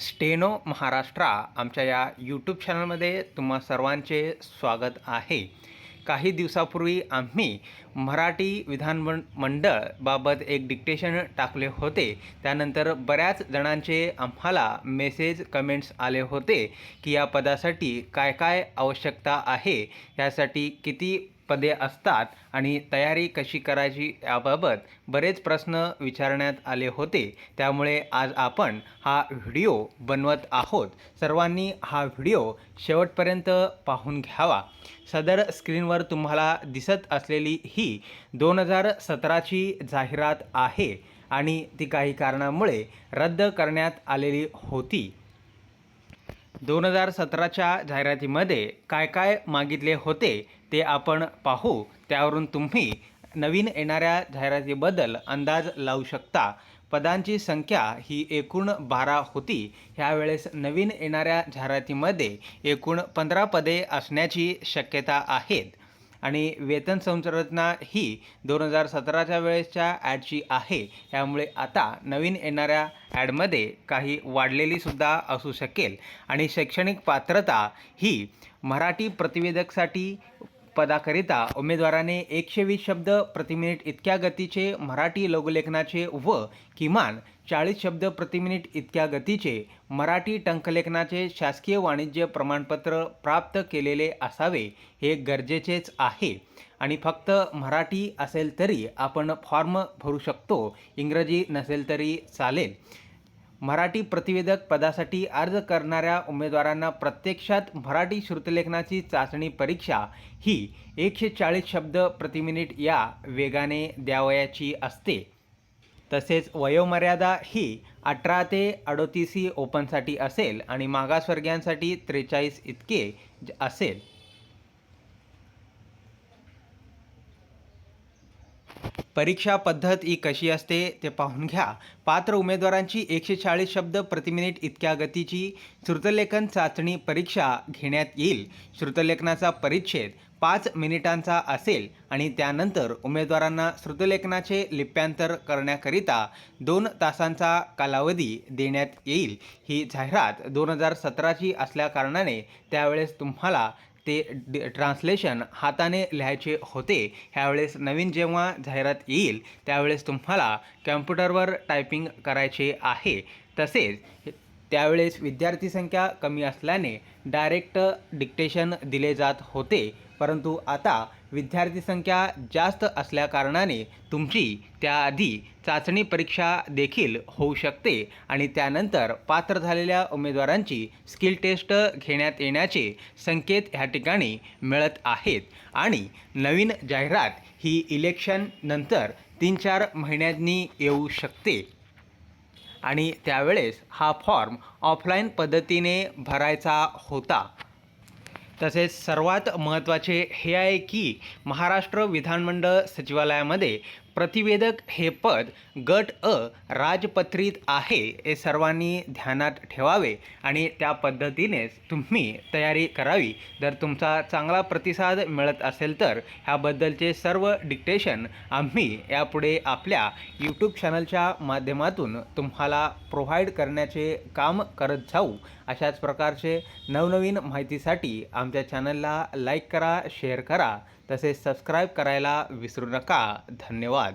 Steno Maharashtra आमच्या या YouTube चॅनलमध्ये तुम्हा सर्वांचे स्वागत आहे. काही दिवसापूर्वी आम्ही मराठी विधान मंडळबाबत एक डिक्टेशन टाकले होते. त्यानंतर बऱ्याच जणांचे आम्हाला मेसेज कमेंट्स आले होते की या पदासाठी काय काय आवश्यकता आहे? यासाठी किती पदे असतात आणि तयारी कशी करायची याबाबत बरेच प्रश्न विचारण्यात आले होते. त्यामुळे आज आपण हा व्हिडिओ बनवत आहोत. सर्वांनी हा व्हिडिओ शेवटपर्यंत पाहून घ्यावा. सदर स्क्रीनवर तुम्हाला दिसत असलेली ही दोन हजार सतराची जाहिरात आहे आणि ती काही कारणामुळे रद्द करण्यात आलेली होती. दोन हजार सतराच्या जाहिरातीमध्ये काय काय मागितले होते? ते आपण पाहू. त्यावरून तुम्ही नवीन येणाऱ्या जाहिरातीबद्दल अंदाज लावू शकता. पदांची संख्या ही एकूण बारा होती. ह्यावेळेस नवीन येणाऱ्या जाहिरातीमध्ये एकूण पंधरा पदे असण्याची शक्यता आहेत. आणि वेतन संरचना ही दोन हजार सतराच्या वेळेसच्या ॲडची आहे. त्यामुळे आता नवीन येणाऱ्या ॲडमध्ये काही वाढलेलीसुद्धा असू शकेल. आणि शैक्षणिक पात्रता ही मराठी प्रतिवेदकसाठी पदाकरिता उमेदवाराने एकशे वीस शब्द प्रतिमिनिट इतक्या गतीचे मराठी लघुलेखनाचे व किमान चाळीस शब्द प्रतिमिनिट इतक्या गतीचे मराठी टंकलेखनाचे शासकीय वाणिज्य प्रमाणपत्र प्राप्त केलेले असावे हे गरजेचेच आहे. आणि फक्त मराठी असेल तरी आपण फॉर्म भरू शकतो. इंग्रजी नसेल तरी चालेल. मराठी प्रतिवेदक पदासाठी अर्ज करणाऱ्या उमेदवारांना प्रत्यक्षात मराठी श्रुतलेखनाची चाचणी परीक्षा ही एकशे चाळीस शब्द प्रतिमिनिट या वेगाने द्यावयाची असते. तसेच वयोमर्यादा ही अठरा ते अडोतीस ओपनसाठी असेल आणि मागासवर्गीयांसाठी त्रेचाळीस इतके असेल. परीक्षा पद्धत ही कशी असते ते पाहून घ्या. पात्र उमेदवारांची एकशे चाळीस शब्द प्रतिमिनिट इतक्या गतीची. श्रुतलेखन चाचणी परीक्षा घेण्यात येईल. श्रुतलेखनाचा परिच्छेद पाच मिनिटांचा असेल आणि त्यानंतर उमेदवारांना श्रुतलेखनाचे लिप्यांतर करण्याकरिता दोन तासांचा कालावधी देण्यात येईल. ही जाहिरात दोन हजार सतराची असल्याकारणाने त्यावेळेस तुम्हाला ते ड ट्रान्सलेशन हाताने लिहायचे होते. ह्यावेळेस नवीन जेव्हा जाहिरात येईल त्यावेळेस तुम्हाला कॅम्प्युटरवर टायपिंग करायचे आहे. तसेच त्यावेळेस विद्यार्थी संख्या कमी असल्याने डायरेक्ट डिक्टेशन दिले जात होते. परंतु आता विद्यार्थी संख्या जास्त असल्याकारणाने तुमची त्याआधी चाचणी परीक्षा देखील होऊ शकते आणि त्यानंतर पात्र झालेल्या उमेदवारांची स्किल टेस्ट घेण्यात येण्याचे संकेत ह्या ठिकाणी मिळत आहेत. आणि नवीन जाहिरात ही इलेक्शन नंतर तीन चार महिन्यांनी येऊ शकते. आणि त्यावेळेस हा फॉर्म ऑफलाईन पद्धतीने भरायचा होता. तसेच सर्वात महत्त्वाचे हे आहे की महाराष्ट्र विधानमंडळ सचिवालयामध्ये प्रतिवेदक हे पद गट अ राजपत्रित आहे हे सर्वांनी ध्यानात ठेवावे आणि त्या पद्धतीनेच तुम्ही तयारी करावी. जर तुमचा चांगला प्रतिसाद मिळत असेल तर ह्याबद्दलचे सर्व डिक्टेशन आम्ही यापुढे आपल्या यूट्यूब चॅनलच्या माध्यमातून तुम्हाला प्रोव्हाइड करण्याचे काम करत जाऊ. अशाच प्रकारचे नवनवीन माहितीसाठी आमच्या चॅनलला लाईक करा शेअर करा तसेच सबस्क्राईब करायला विसरू नका. धन्यवाद.